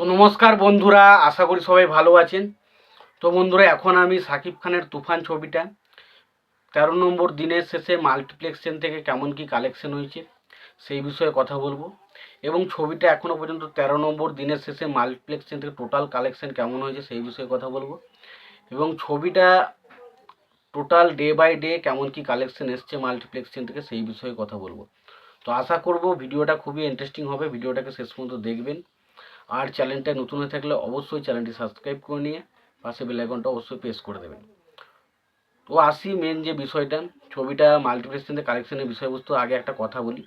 তো নমস্কার বন্ধুরা, আশা করি সবাই ভালো আছেন। তো বন্ধুরা, এখন আমি সাকিব খানের তুফান ছবিটা। তেরো নম্বর দিনের শেষে মাল্টিপ্লেক্সেন থেকে কেমন কি কালেকশন হয়েছে, সেই বিষয়ে কথা বলব। এবং ছবিটা এখনও পর্যন্ত তেরো নম্বর দিনের শেষে মাল্টিপ্লেক্সেন থেকে টোটাল কালেকশন কেমন হয়েছে, সেই বিষয়ে কথা বলব। এবং ছবিটা টোটাল ডে বাই ডে কেমন কি কালেকশন এসছে মাল্টিপ্লেক্সেন থেকে, সেই বিষয়ে কথা বলব। তো আশা করব ভিডিওটা খুবই ইন্টারেস্টিং হবে, ভিডিওটাকে শেষ পর্যন্ত দেখবেন। আর চ্যানেলটা নতুন হয়ে থাকলে অবশ্যই চ্যানেলটি সাবস্ক্রাইব করে নিয়ে পাশে বেল আইকনটা অবশ্যই প্রেস করে দেবেন। তো আসি মেন যে বিষয়টা, ছবিটা মাল্টিপ্লেক্সের কালেকশনের বিষয়বস্তু আগে একটা কথা বলি।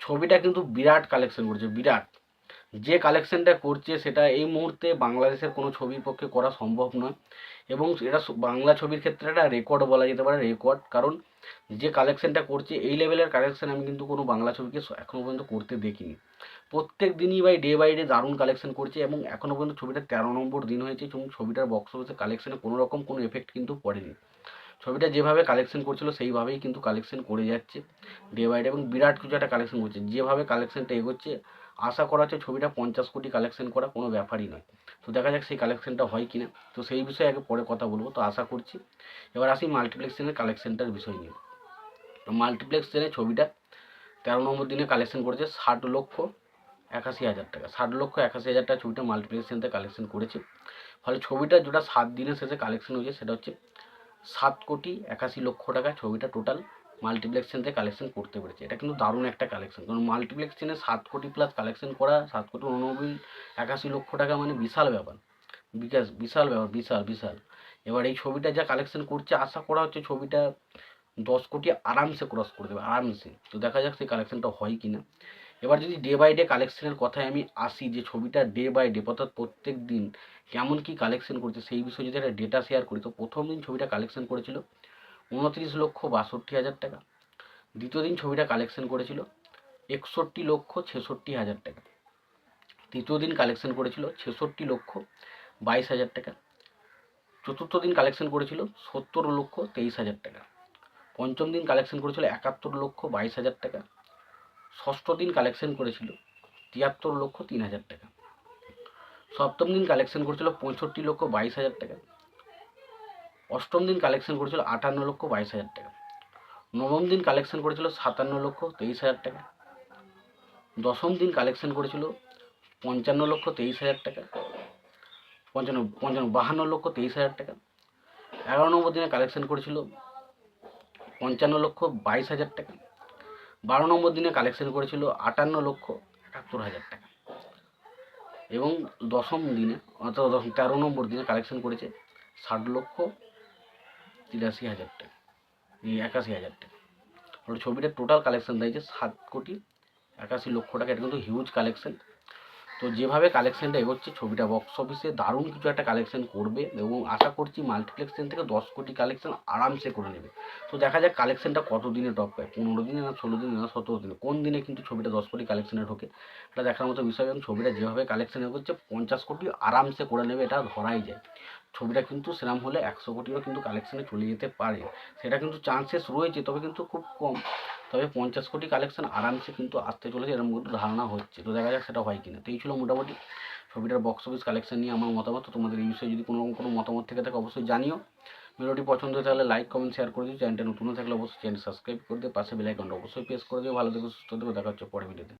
ছবিটা কিন্তু বিরাট কালেকশন করেছে, বিরাট। যে কালেকশনটা করছে সেটা এই মুহূর্তে বাংলাদেশের কোনো ছবির পক্ষে করা সম্ভব নয় এবং এটা বাংলা ছবির ক্ষেত্রে একটা রেকর্ড বলা যেতে পারে রেকর্ড কারণ যে কালেকশনটা করছে, এই লেভেলের কালেকশন আমি কিন্তু কোনো বাংলা ছবিকে এখনও পর্যন্ত করতে দেখিনি। প্রত্যেক দিনই বাই ডে বাই ডে দারুণ কালেকশন করছে এবং এখনও পর্যন্ত ছবিটা তেরো নম্বর দিন হয়েছে এবং ছবিটার বক্স অফিসে কালেকশনে কোনো রকম কোনো এফেক্ট কিন্তু পড়েনি। ছবিটা যেভাবে কালেকশন করছিল, সেইভাবেই কিন্তু কালেকশন করে যাচ্ছে ডে বাই ডে এবং বিরাট কিছু একটা কালেকশন করছে। যেভাবে কালেকশনটা এগোচ্ছে আশা করা হচ্ছে ছবিটা পঞ্চাশ কোটি কালেকশন করা কোনো ব্যাপারই নয়। তো দেখা যাক সেই কালেকশনটা হয় কিনা। তো সেই বিষয়ে আগে পরে কথা বলব। তো আশা করছি এবার আসি মাল্টিপ্লেক্সের কালেকশনটার বিষয় নিয়ে। তো মাল্টিপ্লেক্স ছবিটা তেরো নম্বর দিনে কালেকশন করেছে ষাট লক্ষ একাশি হাজার টাকা। ষাট লক্ষ একাশি হাজার টাকা ছবিটা মাল্টিপ্লেক্স কালেকশন করেছে। ফলে ছবিটা যেটা সাত দিনের শেষে কালেকশন হয়েছে সেটা হচ্ছে সাত কোটি একাশি লক্ষ টাকা ছবিটা টোটাল মাল্টিপ্লেক্স ট্রেনতে কালেকশন করতে পেরেছে। এটা কিন্তু দারুণ একটা কালেকশন কারণ মাল্টিপ্লেক্স ট্রেনে সাত কোটি প্লাস কালেকশন করা, সাত কোটি উননব্বই, একাশি লক্ষ টাকা মানে বিশাল ব্যাপার। বিকাশ, বিশাল ব্যাপার, বিশাল বিশাল। এবার এই ছবিটা যা কালেকশন করছে, আশা করা হচ্ছে ছবিটা দশ কোটি আরামসে ক্রস করে দেবে, আরামসে। তো দেখা যাক সেই কালেকশনটা হয় কি না এবার যদি ডে বাই ডে কালেকশনের কথায় আমি আসি, যে ছবিটা ডে বাই ডে অর্থাৎ প্রত্যেক দিন কেমন কি কালেকশন করছে, সেই বিষয়ে যদি একটা ডেটা শেয়ার করি, তো প্রথম দিন ছবিটা কালেকশন করেছিল উনত্রিশ লক্ষ বাষট্টি হাজার টাকা। দ্বিতীয় দিন ছবিটা কালেকশন করেছিল একষট্টি লক্ষ ছেষট্টি হাজার টাকা। তৃতীয় দিন কালেকশন করেছিল ছেষট্টি লক্ষ বাইশ হাজার টাকা। চতুর্থ দিন কালেকশন করেছিল সত্তর লক্ষ তেইশ হাজার টাকা। পঞ্চম দিন কালেকশন করেছিল একাত্তর লক্ষ বাইশ হাজার টাকা। ষষ্ঠ দিন কালেকশন করেছিল তিয়াত্তর লক্ষ তিন হাজার টাকা। সপ্তম দিন কালেকশন করেছিল পঁয়ষট্টি লক্ষ বাইশ হাজার টাকা। অষ্টম দিন কালেকশন করেছিল আটান্ন লক্ষ বাইশ হাজার টাকা। নবম দিন কালেকশন করেছিল সাতান্ন লক্ষ তেইশ হাজার টাকা। দশম দিন কালেকশন করেছিল পঞ্চান্ন লক্ষ তেইশ হাজার টাকা। পঞ্চান্ন পঞ্চান্ন, বাহান্ন লক্ষ তেইশ হাজার টাকা। এগারো নম্বর দিনে কালেকশন করেছিল পঞ্চান্ন লক্ষ বাইশ হাজার টাকা। বারো নম্বর দিনে কালেকশন করেছিল আটান্ন লক্ষ একাত্তর হাজার টাকা। এবং দশম দিনে অর্থাৎ তেরো নম্বর দিনে কালেকশন করেছে ষাট লক্ষ তিরাশি হাজার টাকা। এই একাশি হাজার টাকা। ওর ছবিটার টোটাল কালেকশন দিয়েছে সাত কোটি একাশি লক্ষ টাকা। এটা কিন্তু হিউজ কালেকশন তো যেভাবে কালেকশনটা এগোচ্ছে, ছবিটা বক্স অফিসে দারুণ কিছু একটা কালেকশন করবে এবং আশা করছি মাল্টিপ্লেক্স থেকে দশ কোটি কালেকশন আরামসে করে নেবে। তো দেখা যাক কালেকশনটা কত দিনে টপ পায়। পনেরো দিনে না ষোলো দিনে না সতেরো দিনে? কোন দিনে কিন্তু ছবিটা দশ কোটি কালেকশনে ঢোকে? এটা দেখার মতো বিষয়। এবং ছবিটা যেভাবে কালেকশন এগোচ্ছে, পঞ্চাশ কোটি আরামসে করে নেবে, এটা ধরাই যায়। ছবিটা কিন্তু সেরম হলে একশো কোটিরও কিন্তু কালেকশনে চলে যেতে পারে। সেটা কিন্তু চান্সেস রয়েছে, তবে কিন্তু খুব কম। তবে পঞ্চাশ কোটি কালেকশন আরামসে কিন্তু আসতে চলেছে এরকম কিন্তু ধারণা হচ্ছে। তো দেখা যাক সেটা হয় কিনা। তো এই ছিল মোটামুটি ছবিটার বক্স অফিস কালেকশন নিয়ে আমার মতামত। তোমাদের এই বিষয়ে যদি কোনো রকম কোনো মতামত থেকে থাকে অবশ্যই জানিও। ভিডিওটি পছন্দ হয়ে থাকলে লাইক কমেন্ট শেয়ার করে দিও। চ্যানেলটা নতুন থাকলে অবশ্যই চ্যানেল সাবস্ক্রাইব করে দিও। পাশে বেল আইকনটা অবশ্যই প্রেস করে দিও। ভালো থেকো, সুস্থ থেকো। দেখা হচ্ছে পরে ভিডিওতে